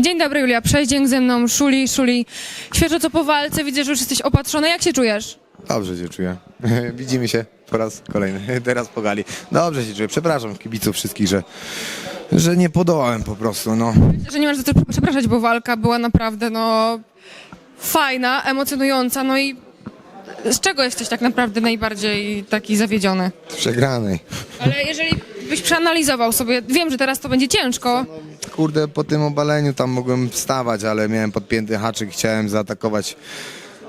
Dzień dobry, Julia Przeździęk, ze mną Szuli. Szuli, świeżo co po walce, widzę, że już jesteś opatrzona. Jak się czujesz? Dobrze się czuję. Widzimy się po raz kolejny, teraz po gali. Dobrze się czuję. Przepraszam kibiców wszystkich, że, że nie podołałem po prostu, no. Myślę, że nie masz za co przepraszać, bo walka była naprawdę, no, fajna, emocjonująca, no i z czego jesteś tak naprawdę najbardziej taki zawiedziony? Przegranej. Ale jeżeli byś przeanalizował sobie, wiem, że teraz to będzie ciężko, Kurde, po tym obaleniu tam mogłem wstawać, ale miałem podpięty haczyk, chciałem zaatakować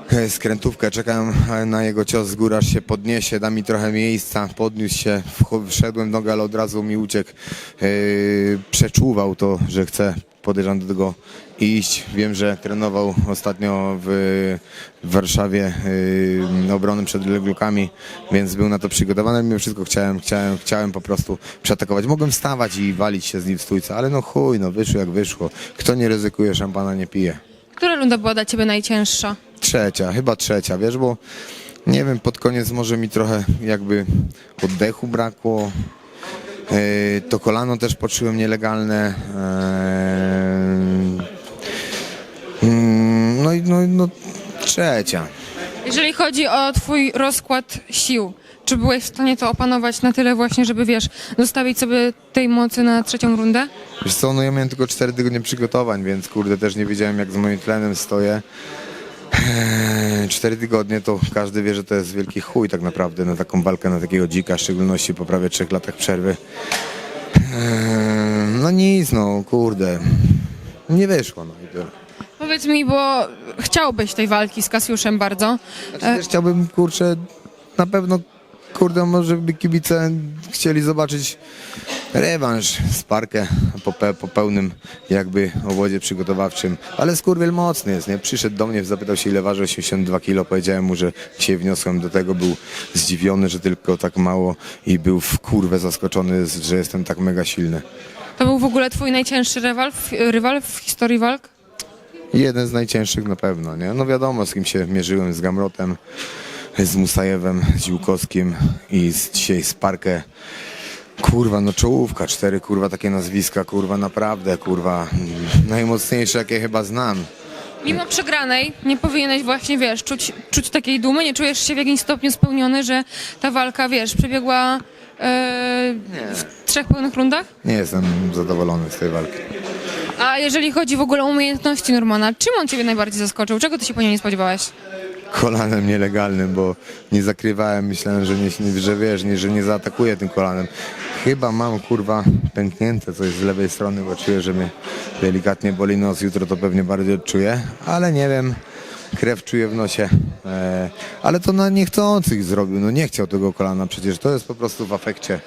e, skrętówkę. Czekałem e, na jego cios z góry, aż się podniesie, da mi trochę miejsca, podniósł się, wszedłem w nogę, ale od razu mi uciekł. E, Przeczuwał to, że chce podejrzewam do tego iść. Wiem, że trenował ostatnio w, w Warszawie yy, obronę przed Leglukami, więc był na to przygotowany. Mimo wszystko chciałem, chciałem, chciałem po prostu przeatakować. Mogłem wstawać i walić się z nim w stójce, ale no chuj, no wyszło jak wyszło. Kto nie ryzykuje, szampana nie pije. która runda była dla ciebie najcięższa? Trzecia, chyba trzecia, wiesz, bo nie wiem, pod koniec może mi trochę jakby oddechu brakło. Yy, To kolano też poczułem nielegalne. No no, trzecia. Jeżeli chodzi o twój rozkład sił, czy byłeś w stanie to opanować na tyle właśnie, żeby, wiesz, zostawić sobie tej mocy na trzecią rundę? Wiesz co, no ja miałem tylko 4 tygodnie przygotowań, więc kurde też nie wiedziałem jak z moim tlenem stoję. Eee, Cztery tygodnie to każdy wie, że to jest wielki chuj tak naprawdę na taką walkę, na takiego dzika, w szczególności po prawie trzech latach przerwy. Eee, No nic, no kurde. Nie wyszło, no. Powiedz mi, bo chciałbyś tej walki z Kasiuszem bardzo. Znaczy, też chciałbym, kurczę, na pewno, kurde, może by kibice chcieli zobaczyć rewanż z Parkę po, pe, po pełnym jakby obozie przygotowawczym, ale skurwiel mocny jest, nie? Przyszedł do mnie, zapytał się ile waży 82 kilo, powiedziałem mu, że dzisiaj wniosłem do tego, był zdziwiony, że tylko tak mało i był w kurwę zaskoczony, że jestem tak mega silny. To był w ogóle twój najcięższy rywal w, rywal w historii walk? Jeden z najcięższych na pewno, nie? No wiadomo, z kim się mierzyłem, z Gamrotem, z Musajewem, z Ziłkowskim i z, dzisiaj z Parkę. Kurwa, no czołówka, cztery kurwa takie nazwiska, kurwa naprawdę, kurwa, najmocniejsze jakie chyba znam. Mimo przegranej nie powinieneś właśnie, wiesz, czuć, czuć takiej dumy, nie czujesz się w jakimś stopniu spełniony, że ta walka, wiesz, przebiegła e, w trzech pełnych rundach? Nie jestem zadowolony z tej walki. A jeżeli chodzi w ogóle o umiejętności Normana, czym on ciebie najbardziej zaskoczył? Czego ty się po nim nie spodziewałeś? Kolanem nielegalnym, bo nie zakrywałem, myślałem, że, nie, że wiesz, nie, że nie zaatakuję tym kolanem. Chyba mam kurwa pęknięte coś z lewej strony, bo czuję, że mnie delikatnie boli nos, jutro to pewnie bardziej odczuję, ale nie wiem, krew czuję w nosie. E, ale to na niechcących zrobił, no nie chciał tego kolana, przecież to jest po prostu w afekcie.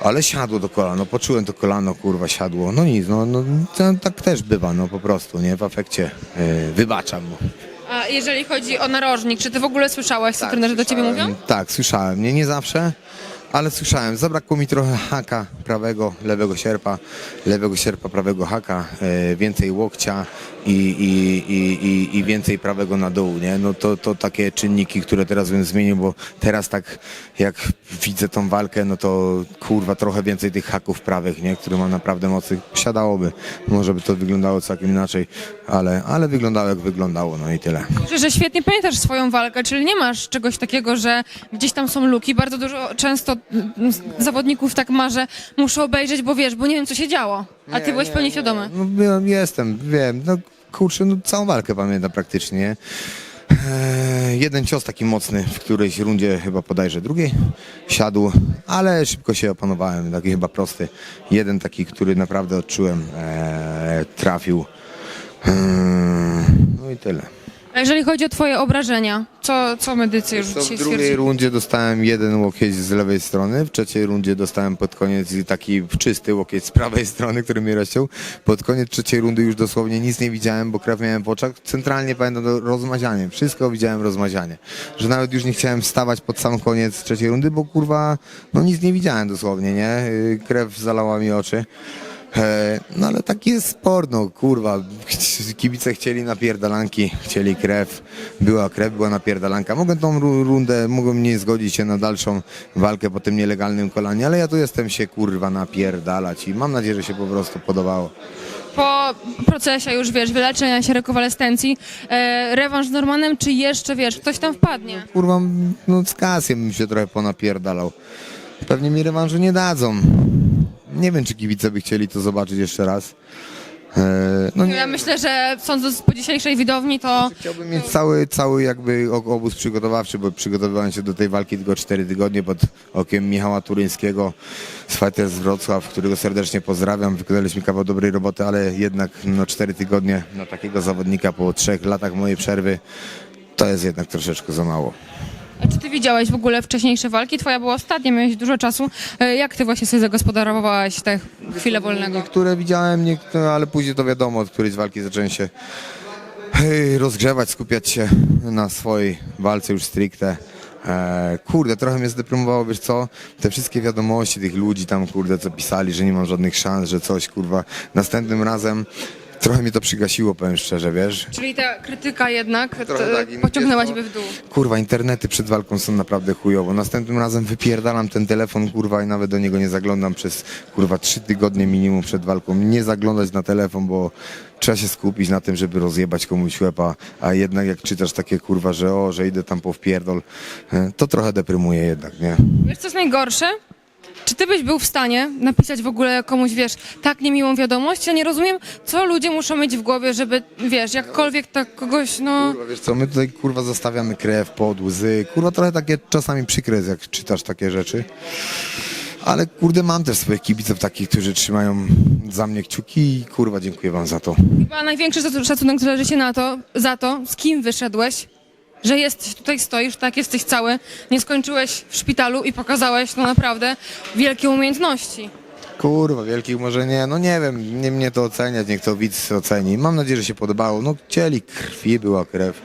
Ale siadło do kolana, poczułem to kolano, kurwa, siadło. No nic, no, no to, tak też bywa, no po prostu, nie, w afekcie. E, wybaczam mu. A jeżeli chodzi o narożnik, czy ty w ogóle słyszałeś, co trenerzy do ciebie mówią? Tak, słyszałem. Nie, nie zawsze, ale słyszałem. Zabrakło mi trochę haka prawego, lewego sierpa, lewego sierpa, prawego haka, e, więcej łokcia i, i, i, i, więcej prawego na dół, nie? No to, to takie czynniki, które teraz bym zmienił, bo teraz tak jak widzę tą walkę, no to kurwa trochę więcej tych haków prawych, nie? Które mam naprawdę mocy. Siadałoby. Może by to wyglądało całkiem inaczej, ale, ale wyglądało jak wyglądało, no i tyle. Myślę, że świetnie pamiętasz swoją walkę, czyli nie masz czegoś takiego, że gdzieś tam są luki. Bardzo dużo, często zawodników tak ma, że muszę obejrzeć, bo wiesz, bo nie wiem, co się działo. A ty byłeś pełni świadomy. No, ja jestem, wiem. No kurczę, no, całą walkę pamiętam praktycznie. nie? Eee, jeden cios taki mocny w którejś rundzie, chyba podajże drugiej, siadł, ale szybko się opanowałem. Taki chyba prosty. Jeden taki, który naprawdę odczułem, eee, trafił. Eee, no i tyle. A jeżeli chodzi o twoje obrażenia, co, co medycy już To dzisiaj w drugiej stwierdzili? rundzie dostałem jeden łokieć z lewej strony, w trzeciej rundzie dostałem pod koniec taki czysty łokieć z prawej strony, który mnie rozciął. Pod koniec trzeciej rundy już dosłownie nic nie widziałem, bo krew miałem w oczach. Centralnie pamiętam to rozmazianie. Wszystko widziałem rozmazianie. Że nawet już nie chciałem wstawać pod sam koniec trzeciej rundy, bo kurwa, no nic nie widziałem dosłownie, nie? Yy, Krew zalała mi oczy. E, No ale taki jest sport, no kurwa, kibice chcieli napierdalanki, chcieli krew, była krew, była napierdalanka. Mogę tą ru- rundę, mogłem nie zgodzić się na dalszą walkę po tym nielegalnym kolanie, ale ja tu jestem się kurwa napierdalać i mam nadzieję, że się po prostu podobało. po procesie już, wiesz, wyleczenia się, rekonwalescencji, e, rewanż z Normanem, czy jeszcze, wiesz, ktoś tam wpadnie? Kurwa, no z Kasjem bym się trochę ponapierdalał. Pewnie mi rewanżu nie dadzą. Nie wiem, czy kibice by chcieli to zobaczyć jeszcze raz. E, no nie, Ja myślę, że sądząc po dzisiejszej widowni, to Chciałbym mieć cały, cały jakby o- obóz przygotowawczy, bo przygotowywałem się do tej walki tylko 4 tygodnie pod okiem Michała Turyńskiego z Fighter z Wrocław, którego serdecznie pozdrawiam. Wykonaliśmy kawał dobrej roboty, ale jednak no 4 tygodnie na takiego zawodnika po 3 latach mojej przerwy to jest jednak troszeczkę za mało. A Czy ty widziałeś w ogóle wcześniejsze walki? Twoja była ostatnia, miałeś dużo czasu. E, Jak ty właśnie sobie zagospodarowałeś tę chwilę wolnego? Niektóre widziałem, niektóre, ale później to wiadomo, od którejś walki zacząłem się rozgrzewać, skupiać się na swojej walce już stricte. E, kurde, trochę mnie zdeprymowało, wiesz co, te wszystkie wiadomości tych ludzi tam, kurde, co pisali, że nie mam żadnych szans, że coś, kurwa, następnym razem trochę mnie to przygasiło, powiem szczerze, wiesz. Czyli ta krytyka jednak Trochę t- tak, i pociągnęła ciebie w dół. Kurwa, internety przed walką są naprawdę chujowo. Następnym razem wypierdalam ten telefon, kurwa, i nawet do niego nie zaglądam przez, kurwa, trzy tygodnie minimum przed walką. Nie zaglądać na telefon, bo trzeba się skupić na tym, żeby rozjebać komuś łepa, a jednak jak czytasz takie, kurwa, że o, że idę tam po wpierdol, e, to trochę deprymuje jednak, nie? Wiesz, co jest najgorsze? Czy ty byś był w stanie napisać w ogóle komuś, wiesz, tak niemiłą wiadomość? Ja nie rozumiem, co ludzie muszą mieć w głowie, żeby, wiesz, jakkolwiek tak kogoś, no... Kurwa, wiesz co, my tutaj, kurwa, zostawiamy krew, pod łzy, kurwa, trochę takie czasami przykre jest, jak czytasz takie rzeczy. Ale kurde, mam też swoich kibiców takich, którzy trzymają za mnie kciuki i kurwa, dziękuję wam za to. Chyba największy szacu- szacunek zależy się na to, za to, z kim wyszedłeś, że jesteś tutaj, stoisz, tak, jesteś cały, nie skończyłeś w szpitalu i pokazałeś, no naprawdę, wielkie umiejętności. Kurwa, wielkich może nie, no nie wiem, nie mnie to oceniać, niech to widz oceni. Mam nadzieję, że się podobało. No chcieli krwi, była krew.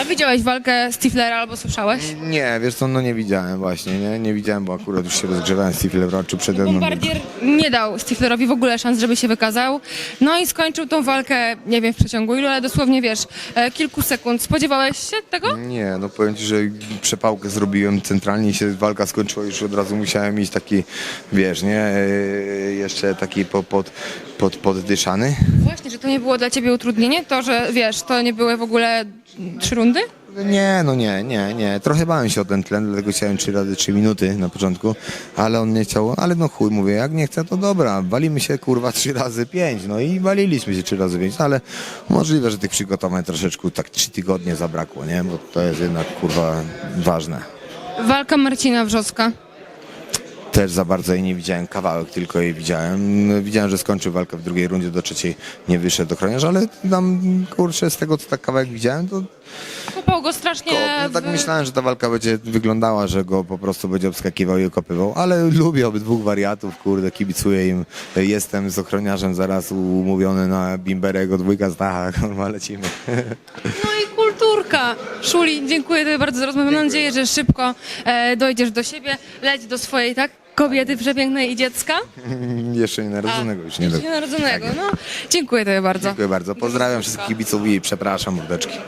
A widziałeś walkę Stiflera albo słyszałeś? Nie, wiesz co, no nie widziałem właśnie, nie, nie widziałem, bo akurat już się rozgrzewałem z Stifler wroczu przede mną. Bombardier nie dał Stiflerowi w ogóle szans, żeby się wykazał. No i skończył tą walkę, nie wiem w przeciągu ilu, ale dosłownie wiesz, e, kilku sekund. Spodziewałeś się tego? Nie, no powiem ci, że przepałkę zrobiłem centralnie i się walka skończyła, już od razu musiałem iść taki, wiesz, nie, e, jeszcze taki po, pod, pod, poddyszany. Właśnie, że to nie było dla ciebie utrudnienie? To, że wiesz, to nie były w ogóle trzy rundy? Nie, no nie, nie, nie. Trochę bałem się o ten tlen, dlatego chciałem 3 razy 3 minuty na początku, ale on nie chciał, ale no chuj, mówię, jak nie chce, to dobra, walimy się kurwa 3 razy 5, no i waliliśmy się 3 razy 5, ale możliwe, że tych przygotowań troszeczkę tak 3 tygodnie zabrakło, nie, bo to jest jednak kurwa ważne. Walka Marcina Wrzoska. Też za bardzo jej nie widziałem, kawałek tylko jej widziałem. Widziałem, że skończył walkę w drugiej rundzie, do trzeciej nie wyszedł ochroniarz, ale tam, kurczę, z tego co tak kawałek widziałem, to Kopał go strasznie No, tak w... myślałem, że ta walka będzie wyglądała, że go po prostu będzie obskakiwał i okopywał, ale lubię obydwóch wariatów, kurde, kibicuję im. Jestem z ochroniarzem zaraz umówiony na Bimberego, dwójka z dacha, kurwa, lecimy. No i kulturka. Szuli, dziękuję tobie bardzo za rozmowę. Mam nadzieję, że szybko e, dojdziesz do siebie, leć do swojej, tak? Kobiety przepięknej i dziecka. Jeszcze nie narodzonego już nie do... Narodzonego. No, dziękuję tobie bardzo. Dziękuję bardzo. Pozdrawiam wszystkich kibiców i przepraszam, mordeczki.